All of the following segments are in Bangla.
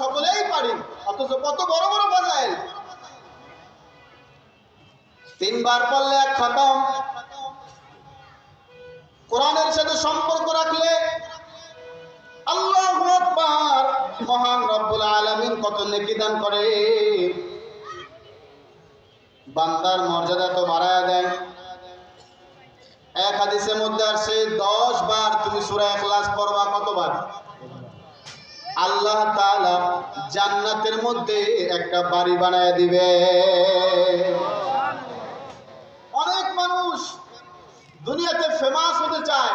সকলেই পারি, অথচ কত বড় বড় ফাজাইল। তিনবার পড়লে এক খতম। কোরআনের সাথে সম্পর্ক রাখলে আল্লাহ আকবার, মহান রব্বুল আলামিন কত নেকি দান করে। বান্দার মর্যাদা তো বাড়ায় দেয়। এক হাদিসের মধ্যে আসছে দশ বার তুমি সূরা ইখলাস পড়বা কতবার? আল্লাহ জান্নাতের মধ্যে একটা বাড়ি বানায় দিবে। অনেক মানুষ দুনিয়াতে ফেমাস হতে চায়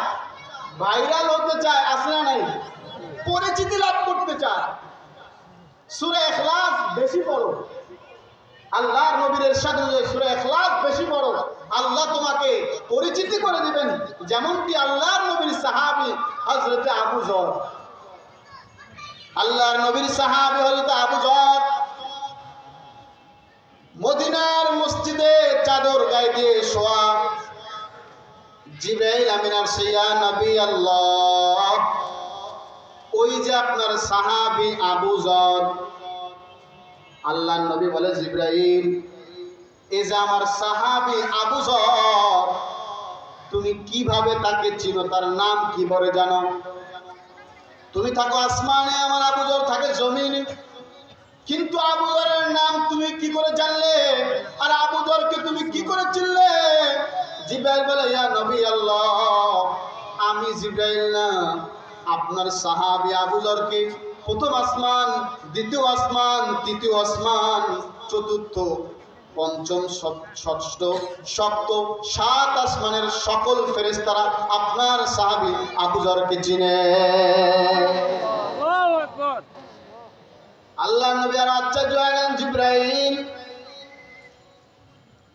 ভাইরাল হতে চায় আসলে নাই? পরিচিতি লাভ করতে চায়। সুরে এখলাস বেশি বড়। আল্লাহর নবীর এরশাদ সূরা ইখলাস বেশি বড়। আল্লাহ তোমাকে পরিচিতি করে দিবেন, যেমনটি আল্লাহর নবীর সাহাবি হযরতে আবু যর। আল্লাহর নবীর সাহাবী হযরতে আবু যর মদিনার মসজিদে চাদর গায়ে দিয়ে শোয়া। জিব্রাইল আমিনার সিয়া নবী আল্লাহ। ওই যে আপনার সাহাবি আবু যর আল্লাহ নবী বলে, জিব্রাইল, এ যে আমার সাহাবি আবু যর তুমি কীভাবে তাকে চিনো? তার নাম কি বলে জানো? তুমি থাকো আসমানে, আমার আবু যর থাকে জমিনে। কিন্তু আবু যরের নাম তুমি কি করে জানলে? আর আবু যরকে তুমি কি করে চিনলে? জিব্রাইল বলে, ইয়া নবী আল্লাহ, আমি জিব্রাইল না, আপনার সাহাবী আবু যরকে প্রথম আসমান, দ্বিতীয় আসমান, তৃতীয় আসমান, চতুর্থ পঞ্চম ষষ্ঠ সপ্ত সাত আসমানের সকল ফেরেশতারা আপনার সাহাবী আবু যরকে চিনে। আল্লাহ নবী আর আশ্চর্য হয়ে গেলেন জিব্রাইল।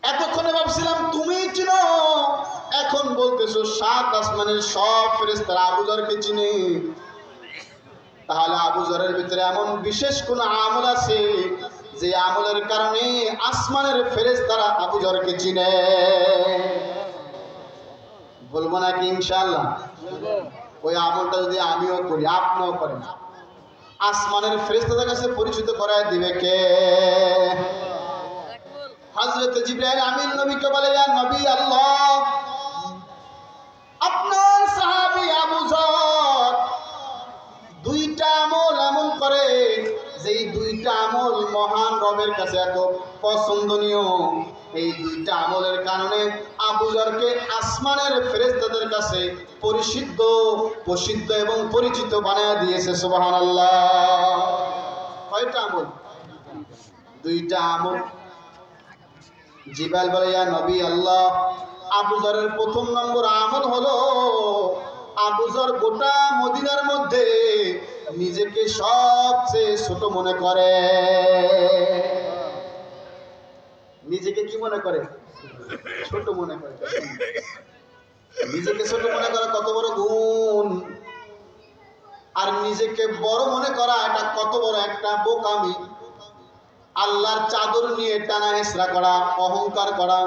এতক্ষণে ভাবছিলাম তুমি চিনো? এখন বলতেছো সাত আসমানের সব ফেরেশতারা আবু যরকে চিনে। তাহলে আবু যরের ভিতরে এমন বিশেষ কোন আমল আছে যে আমলের কারণে আসমানের ফেরেশতারা আবু যরকে চিনে। বলব নাকি ইনশাআল্লাহ? ওই আমলটা যদি আমিও করি, আপনিও করেন। আসমানের ফেরেশতাদের কাছে পরিচিত করায় দিবে কে? হযরত জিবরাইল আমিন নবীকে বলে, ইয়া নবী আল্লাহ, আপনার সাহাবী আবু যর দুইটা আমল এমন করে, যেই দুইটা রবের কাছে এত পছন্দনীয় এই দুইটা আমলের কারণে আবু যরকে আসমানের ফেরেশতাদের কাছে পরিশুদ্ধ, প্রসিদ্ধ এবং পরিচিত বানায় দিয়েছে, সুবহানাল্লাহ। কয়টা আমল? দুইটা আমল। জিবাল বলে, ইয়া নবী আল্লাহ, আবু যরের প্রথম নম্বর আমল হলো, আবু যর গোটা মদিনার মধ্যে নিজেকে সবচেয়ে ছোট মনে করে। নিজেকে কি মনে করে? ছোট মনে করে। নিজেকে ছোট মনে করা কত বড় গুণ? আর নিজেকে বড় মনে করা এটা কত বড় একটা বোকামি? আল্লাহর চাদর নিয়ে টানা হেসরা করা, অহংকার করা।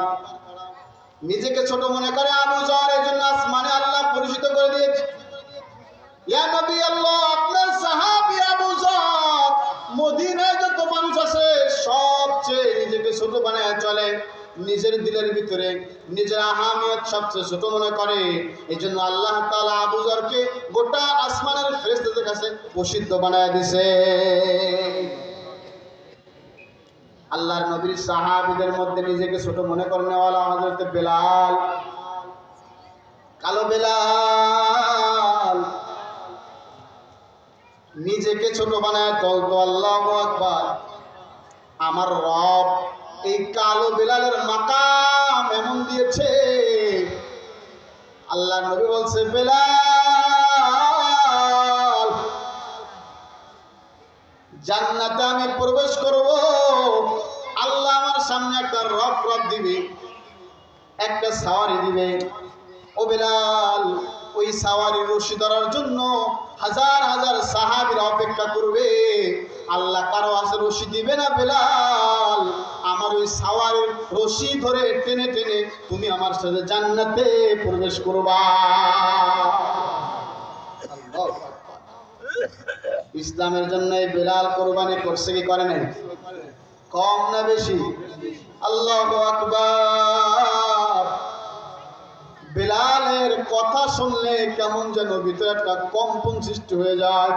নিজেকে ছোট মনে করে আবু জর এই জন্য আসমানে আল্লাহ পরিচিত করে দিয়েছে। ইয়া নবী আল্লাহ, আপনার সাহাবী আবু মদিনায় যত মানুষ আছে, সবচেয়ে নিজেকে ছোট বানায় চলে। নিজের দিলের ভিতরে, নিজের সবচেয়ে ছোট মনে করে। এই জন্য আল্লাহ জরকে গোটা আসমানের ফেরেশতাদের কাছে প্রসিদ্ধ বানায় দিছে। আল্লাহর নবীর সাহাবীদের মধ্যে নিজেকে ছোট মনে করে নেওয়ালা হযরত বেলাল। কালো বেলাল। নিজেকে ছোট বানায় চলতো আল্লাহু আকবার। আমার রব এই কালো বেলালের মাকাম এমন দিয়েছে। আল্লাহ নবী বলছে, বেলাল, জান্নাতে আমি প্রবেশ করব। আল্লাহ আমার সামনে একটা রফ রফ দিবে, একটা সাওয়ারি দিবে। ও বেলাল ওই সাওয়ারি রশি ধরার জন্য হাজার হাজার সাহাবীরা অপেক্ষা করবে। আল্লাহ কারও আছে রশি দিবে না বেলাল? আমার ওই সাওয়ারির রশি ধরে টেনে টেনে তুমি আমার সাথে জান্নাতে প্রবেশ করবা। ইসলামের জন্য এই বেলাল কোরবানি করছে কি করে নাই? কম না বেশি? আল্লাহ আকবার। কথা শুনলে কেমন যেন ভিতরে একটা কম্পন সৃষ্টি হয়ে যায়।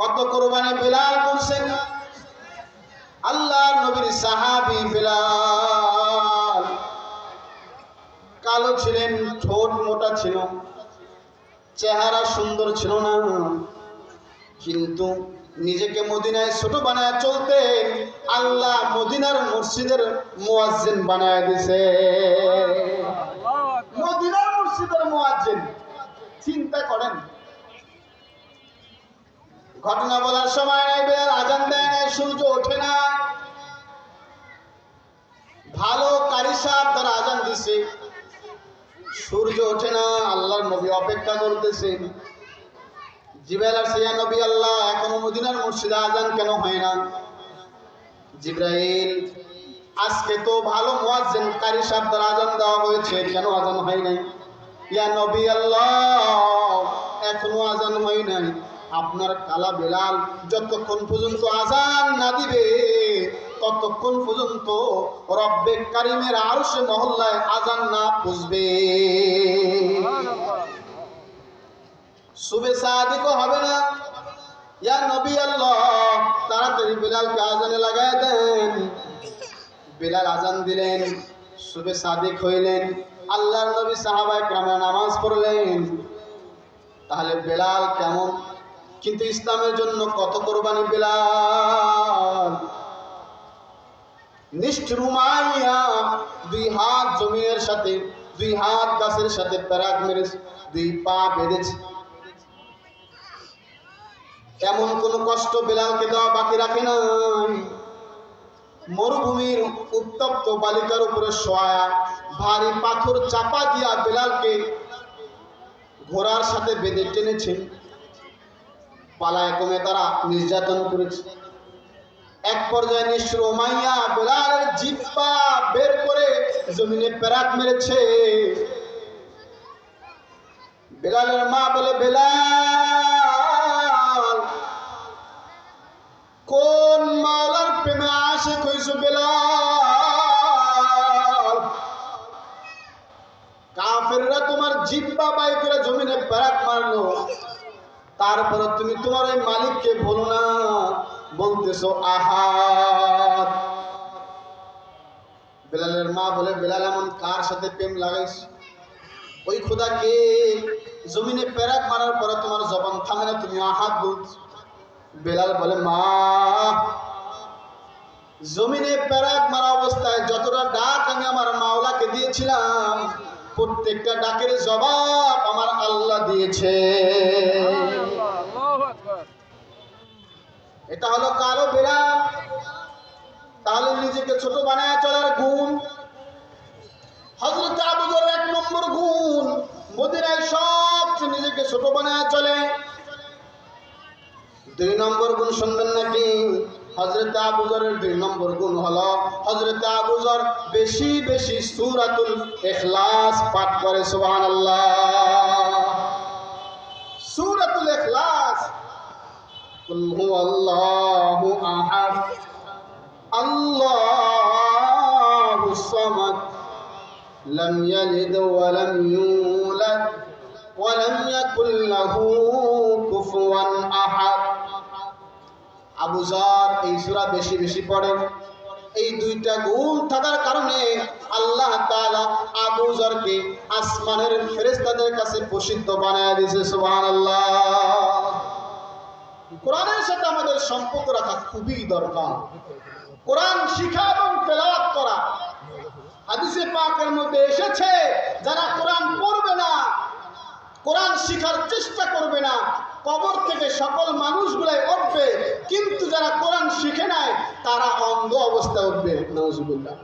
কত কোরবানি বেলাল করছেন আল্লাহ নবীর সাহাবি বেলাল কালো ছিলেন, ঠোঁট মোটা ছিল, চেহারা সুন্দর ছিল না। কিন্তু নিজেকে মদিনায় ছোট বানায় চলতে আল্লাহ মদিনার মসজিদের মুয়াজ্জিন বানায় দিছে। মুয়াজ্জিন চিন্তা করেন। ঘটনা বলার সময় আজান দেয় নাই, সূর্য ওঠে না ভালো কারি তারা আজান দিছে। সূর্য ওঠে না, আল্লাহর নবী অপেক্ষা করতেছেন জিব্রাইল আর সিয়া নবী আল্লাহ, এখনও মদিনার আজান কেন হয় না? জিব্রাইল, আজকে তো ভালো মুয়াজ্জিন কারি সাহেব দ্বারা আজান দেওয়া হয়েছে, কেন আজান হয় নাই? ইয়া নবী আল্লাহ, এখনও আজান হয় নাই। আপনার কালা বেলাল যতক্ষণ পর্যন্ত আজান না দিবে, ততক্ষণ পর্যন্ত রব্বে কারিমের আরও সে মহল্লায় আজান না পুষবে শুভে সাদিকও হবে না। ইয়া নবী আল্লাহ, তাড়াতাড়ি বেলালকে আজানে লাগাই দেন। বেলাল আজান দিলেন শুভে সাদিক হইলেন। আল্লাহর নবী সাহাবায় ক্রামে নামাজ পড়লেন। তাহলে বেলাল কেমন? কিন্তু ইসলামের জন্য কত কোরবানি বেলাল? নিষ্ঠুরুমাইয়া দুই হাত জমিনের সাথে, দুই হাত গাছের সাথে প্যারাক মেরেছে, দুই পা বেঁধেছে। এমন কোন কষ্ট বেলালকে দেওয়া বাকি রাখে নাই। মরুভূমির উত্তপ্ত বালিকার উপরে শোয়া ভারী পাথর চাপা দিয়া বেলালকে ঘোড়ার সাথে বেঁধে টেনেছে। পালায় কমে তারা নির্যাতন করেছে। এক পর্যায়ে নিঃস্র মাইয়া বেলালের জিব্বা বের করে জমিনে প্যারাক মেরেছে। বেলালের মা বলে, বেলাল প্রেমে আসে বেলাল। কাফেররা তোমার জিব্বা বাই করে জমিনে প্যারাক মারলো। তারপরে তুমি তোমার ওই মালিককে বলো না, বলতেছো আহাত বেলালের মা বলে, বেলাল, এমন কার সাথে প্রেম লাগাইছ? ওই খোদাকে জমিনে প্যারাক মারার পরে তোমার জবান থামে না, তুমি আহাত বলছ? বেলাল বলে, মা জমিনে প্যারাক মারা অবস্থায় যতটা ডাক আমি আমার মাওলাকে দিয়েছিলাম প্রত্যেকটা ডাকের জবাব আমার আল্লাহ দিয়েছে। এটা হলো কালো বেড়া তাহলে নিজেকে ছোট বানায় চলার গুণ। হজরত আবুজর এক নম্বর গুণ। মদিনায় সবচেয়ে নিজেকে ছোট বানায় চলে। দুই নম্বর গুণ শুনবেন নাকি? হজরত আবুজরের দুই নম্বর গুণ হলো হজরত আবুজর বেশি বেশি সুরাতুল এখলাস পাঠ করে সুবহানাল্লাহ সুরাতুল এখলাস قل هو الله أحد الله الصمد لم يلد ولم يولد ولم يكن له كفوا أحد আবু জার এই সূরা বেশি বেশি পড়েন এই দুইটা গুণ থাকার কারণে আল্লাহ তাআলা আবু জারকে আসমানের ফেরেশতাদের কাছে প্রসিদ্ধ বানায় দিয়েছে, সুবহানাল্লাহ। কোরআনের সাথে আমাদের সম্পর্ক রাখা খুবই দরকার। কোরআন শিখা এবং তেলাওয়াত করা। হাদিসে পাকের মধ্যে এসেছে, যারা কোরআন পড়বে না, কোরআন শিখার চেষ্টা করবে না কবর থেকে সকল মানুষগুলাই উঠবে, কিন্তু যারা কোরআন শিখে নাই, তারা অন্ধ অবস্থায় উঠবে নজবুল্লাহ